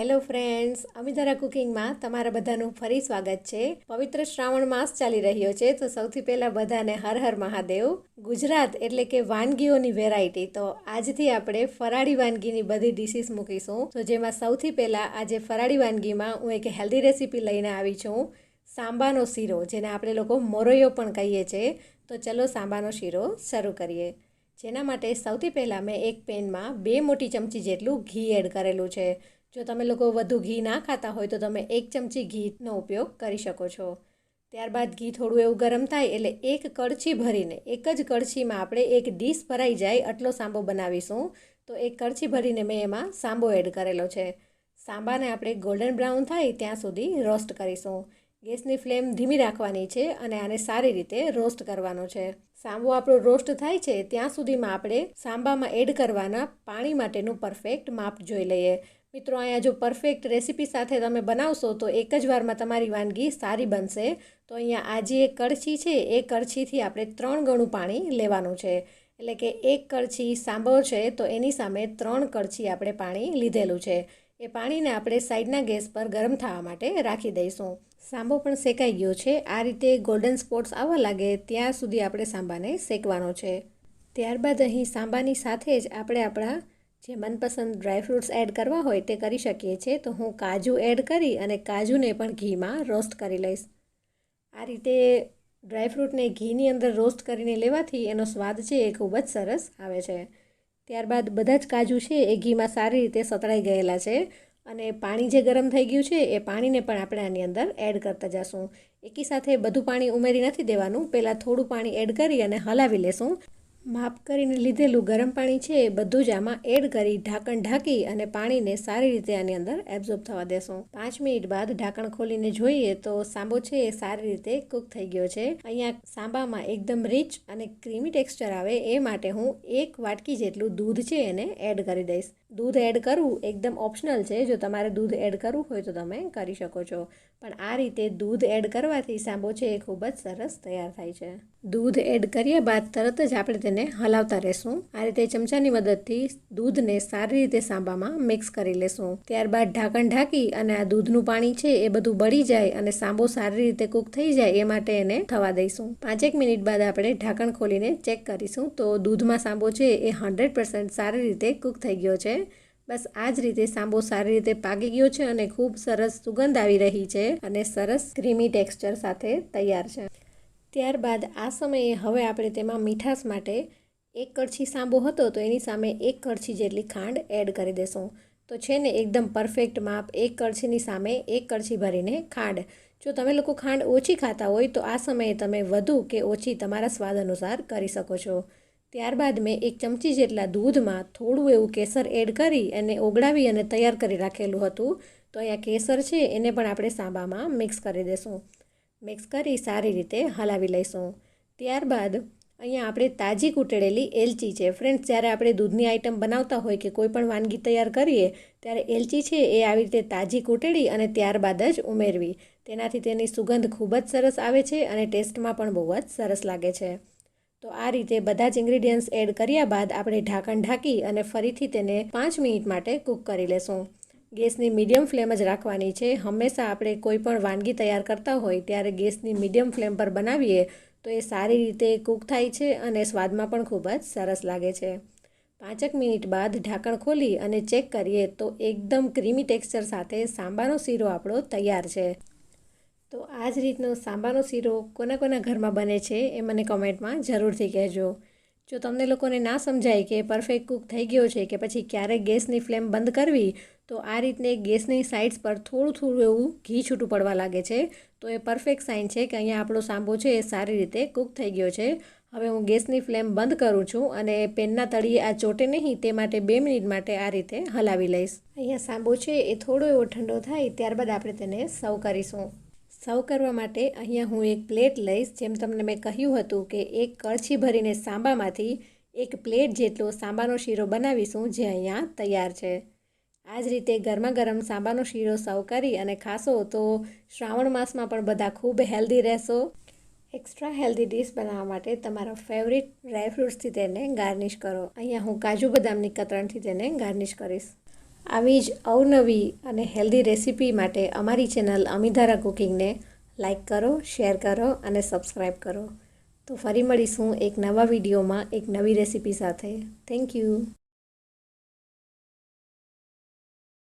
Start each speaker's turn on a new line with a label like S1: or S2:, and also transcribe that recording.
S1: Hello friends અમિતારા કુકિંગમાં તમારા બધાનું ફરી સ્વાગત છે. પવિત્ર શ્રાવણ માસ ચાલી રહ્યો છે, તો સૌથી પહેલાં બધાને હર હર મહાદેવ. ગુજરાત એટલે કે વાનગીઓની વેરાયટી તો આજથી આપણે ફરાળી વાનગીની બધી ડિશિસ મૂકીશું. તો જેમાં સૌથી પહેલાં આજે ફરાળી વાનગીમાં હું એક હેલ્ધી રેસીપી લઈને આવી છું. સાંબાનો શીરો, જેને આપણે લોકો મોરૈયો પણ કહીએ છીએ તો ચલો સાંબાનો શીરો શરૂ કરીએ. જેના માટે સૌથી પહેલાં મેં એક પેનમાં બે મોટી ચમચી જેટલું ઘી એડ કરેલું છે. જો તમે લોકો વધુ ઘી ના ખાતા હોય તો તમે એક ચમચી ઘીનો ઉપયોગ કરી શકો છો. ત્યારબાદ ઘી થોડું એવું ગરમ થાય એટલે એક કડછી ભરીને, એક જ કડછીમાં આપણે એક ડીશ ભરાઈ જાય આટલો સાંબો બનાવીશું. તો એક કડછી ભરીને મેં એમાં સાંબો એડ કરેલો છે. સાંબાને આપણે ગોલ્ડન બ્રાઉન થાય ત્યાં સુધી રોસ્ટ કરીશું. ગેસની ફ્લેમ ધીમી રાખવાની છે અને આને સારી રીતે રોસ્ટ કરવાનો છે. સાંબો આપણો રોસ્ટ થાય છે ત્યાં સુધીમાં આપણે સાંબામાં એડ કરવાના પાણી માટેનું પરફેક્ટ માપ જોઈ લઈએ. મિત્રો, અહીંયા જો પરફેક્ટ રેસીપી સાથે તમે બનાવશો, તો એક જ વારમાં તમારી વાનગી સારી બનશે. તો અહીંયા આ જે કળછી છે, એ કળછીથી આપણે ત્રણ ગણું પાણી લેવાનું છે. એટલે કે એક કળછી સાંભો છે, તો એની સામે ત્રણ કળછી આપણે પાણી લીધેલું છે. એ પાણીને આપણે સાઈડના ગેસ પર ગરમ થવા માટે રાખી દઈશું. સાંભો પણ શેકાઈ ગયો છે. આ રીતે ગોલ્ડન સ્પોટ્સ આવવા લાગે, ત્યાં સુધી આપણે સાંબાને શેકવાનો છે. ત્યારબાદ અહીં સાંબાની સાથે જ આપણે આપણા જે મનપસંદ ડ્રાયફ્રૂટ્સ એડ કરવા હોય તે કરી શકીએ છીએ, તો હું કાજુ એડ કરી અને કાજુને પણ ઘીમાં રોસ્ટ કરી લઈશ. આ રીતે ડ્રાયફ્રૂટને ઘીની અંદર રોસ્ટ કરીને લેવાથી એનો સ્વાદ છે એ ખૂબ જ સરસ આવે છે. ત્યારબાદ બધા જ કાજુ છે એ ઘીમાં સારી રીતે સતળાઈ ગયેલા છે અને પાણી જે ગરમ થઈ ગયું છે એ પાણીને પણ આપણે આની અંદર એડ કરતા જશું. એકી સાથે બધું પાણી ઉમેરી નથી દેવાનું, પહેલાં થોડું પાણી એડ કરી અને હલાવી લેશું. માપ કરીને લીધેલું ગરમ પાણી છે એ બધું જ આમાં એડ કરી ઢાંકણ ઢાંકી અને પાણીને સારી રીતે આની અંદર એબ્ઝોર્બ થવા દેશું. પાંચ મિનિટ બાદ ઢાંકણ ખોલીને જોઈએ તો સાંબો છે એ સારી રીતે કૂક થઈ ગયો છે. અહીંયા સાંબામાં એકદમ રીચ અને ક્રીમી ટેક્સચર આવે એ માટે હું એક વાટકી જેટલું દૂધ છે એને એડ કરી દઈશ. દૂધ એડ કરવું એકદમ ઓપ્શનલ છે. જો તમારે દૂધ એડ કરવું હોય તો તમે કરી શકો છો. પણ આ રીતે દૂધ એડ કરવાથી સાંબો છે એ ખૂબ જ સરસ તૈયાર થાય છે. દૂધ એડ કર્યા બાદ તરત જ આપણે તેને હલાવતા રહેશું. આ રીતે ચમચાની મદદથી દૂધને સારી રીતે સાંબામાં મિક્સ કરી લેશું. ત્યારબાદ ઢાંકણ ઢાંકી અને આ દૂધનું પાણી છે એ બધું બળી જાય અને સાંબો સારી રીતે કૂક થઈ જાય એ માટે એને થવા દઈશું. પાંચેક મિનિટ બાદ આપણે ઢાંકણ ખોલીને ચેક કરીશું તો દૂધમાં સાંબો છે એ હંડ્રેડ સારી રીતે કૂક થઈ ગયો છે. બસ આ જ રીતે સાંબો સારી રીતે પાકી ગયો છે અને ખૂબ સરસ સુગંધ આવી રહી છે અને સરસ ક્રીમી ટેક્સચર સાથે તૈયાર છે. ત્યારબાદ આ સમયે હવે આપણે તેમાં મીઠાશ માટે એક કડછી સાંબો હતો તો એની સામે એક કડછી જેટલી ખાંડ એડ કરી દેશું. તો છે ને એકદમ પરફેક્ટ માપ એક કળછીની સામે એક કળછી ભરીને ખાંડ. જો તમે લોકો ખાંડ ઓછી ખાતા હોય તો આ સમયે તમે વધુ કે ઓછી તમારા સ્વાદ અનુસાર કરી શકો છો. ત્યારબાદ મેં એક ચમચી જેટલા દૂધમાં થોડું એવું કેસર એડ કરી અને ઓગળાવી અને તૈયાર કરી રાખેલું હતું. તો અહીંયા કેસર છે, એને પણ આપણે સાંબામાં મિક્સ કરી દઈશું મિક્સ કરી સારી રીતે હલાવી લઈશું. ત્યારબાદ અહીંયા આપણે તાજી કૂટેડેલી એલચી છે. ફ્રેન્ડ્સ, જ્યારે આપણે દૂધની આઈટમ બનાવતા હોય કે કોઈ પણ વાનગી તૈયાર કરીએ, ત્યારે એલચી છે એ આવી રીતે તાજી કૂટેડી અને ત્યારબાદ જ ઉમેરવી. તેનાથી તેની સુગંધ ખૂબ જ સરસ આવે છે અને ટેસ્ટમાં પણ બહુ જ સરસ લાગે છે. તો આ રીતે બધા જ ઇન્ગ્રીડિયન્ટ્સ એડ કર્યા બાદ આપણે ઢાંકણ ઢાંકી અને ફરીથી તેને પાંચ મિનિટ માટે કૂક કરી લેશું. ગેસની મીડિયમ ફ્લેમ જ રાખવાની છે. હંમેશા આપણે કોઈ પણ વાનગી તૈયાર કરતા હોય ત્યારે ગેસની મીડિયમ ફ્લેમ પર બનાવીએ તો એ સારી રીતે કૂક થાય છે અને સ્વાદમાં પણ ખૂબ જ સરસ લાગે છે. પાંચેક મિનિટ બાદ ઢાંકણ ખોલી અને ચેક કરીએ તો એકદમ ક્રીમી ટેક્સચર સાથે સાંબાનો શીરો આપણો તૈયાર છે. તો આ જ રીતનો સાંબાનો શીરો કોના કોના ઘરમાં બને છે એ મને કોમેન્ટમાં જરૂરથી કહેજો. જો તમને લોકોને ના સમજાય કે પરફેક્ટ કૂક થઈ ગયો છે કે પછી ક્યારેક ગેસની ફ્લેમ બંધ કરવી, તો આ રીતને ગેસની સાઇડ્સ પર થોડું થોડું એવું ઘી છૂટું પડવા લાગે છે. તો એ પરફેક્ટ સાઇન છે કે અહીંયા આપણો સાંબો છે એ સારી રીતે કૂક થઈ ગયો છે. હવે હું ગેસની ફ્લેમ બંધ કરું છું અને પેનના તળિયે આ ચોટે નહીં તે માટે બે મિનિટ માટે આ રીતે હલાવી લઈશ. અહીંયા સાંબો છે એ થોડો એવો ઠંડો થાય ત્યારબાદ આપણે તેને સર્વ કરીશું. સર્વ કરવા માટે અહીંયા હું એક પ્લેટ લઈશ, જેમ તમને મેં કહ્યું હતું કે એક કળછી ભરીને સાંબામાંથી એક પ્લેટ જેટલો સાંબાનો શીરો બનાવીશું જે અહીંયા તૈયાર છે. આ જ રીતે ગરમા ગરમ સાંબાનો શીરો સર્વ કરી અને ખાશો તો શ્રાવણ માસમાં પણ બધા ખૂબ હેલ્ધી રહેશો. એક્સ્ટ્રા હેલ્ધી ડીશ બનાવવા માટે તમારા ફેવરિટ ડ્રાયફ્રૂટ્સથી તેને ગાર્નિશ કરો. અહીંયા હું કાજુ બદામની કતરણથી તેને ગાર્નિશ કરીશ. આવી જ અવનવી અને હેલ્ધી રેસીપી માટે અમારી ચેનલ અમિધારા કુકિંગને લાઈક કરો, શેર કરો અને સબસ્ક્રાઈબ કરો. તો ફરી મળીશું એક નવા વિડીયોમાં એક નવી રેસીપી સાથે. Thank you.